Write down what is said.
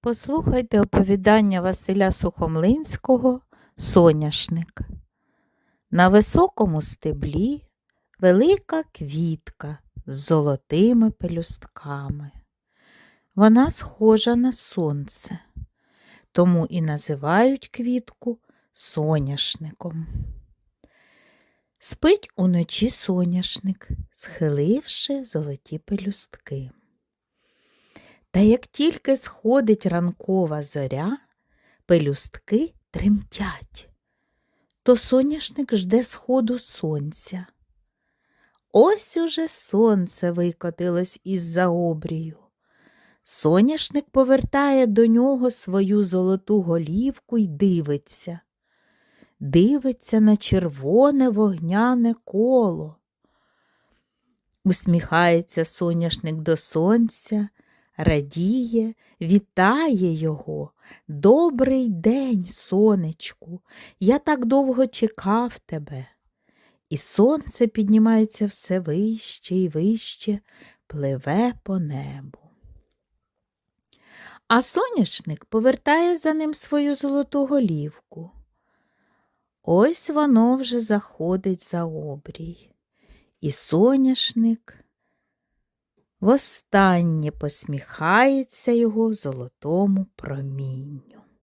Послухайте оповідання Василя Сухомлинського Соняшник. На високому стеблі велика квітка з золотими пелюстками. Вона схожа на сонце, тому і називають квітку соняшником. Спить уночі соняшник, схиливши золоті пелюстки. Та як тільки сходить ранкова зоря, пелюстки тремтять, то соняшник жде сходу сонця. Ось уже сонце викотилось із-за обрію. Соняшник повертає до нього свою золоту голівку й дивиться. Дивиться на червоне вогняне коло. Усміхається соняшник до сонця, радіє, вітає його. Добрий день, сонечку, я так довго чекав тебе. І сонце піднімається все вище і вище, пливе по небу. А соняшник повертає за ним свою золоту голівку. Ось воно вже заходить за обрій, і соняшник востаннє посміхається його золотому промінню.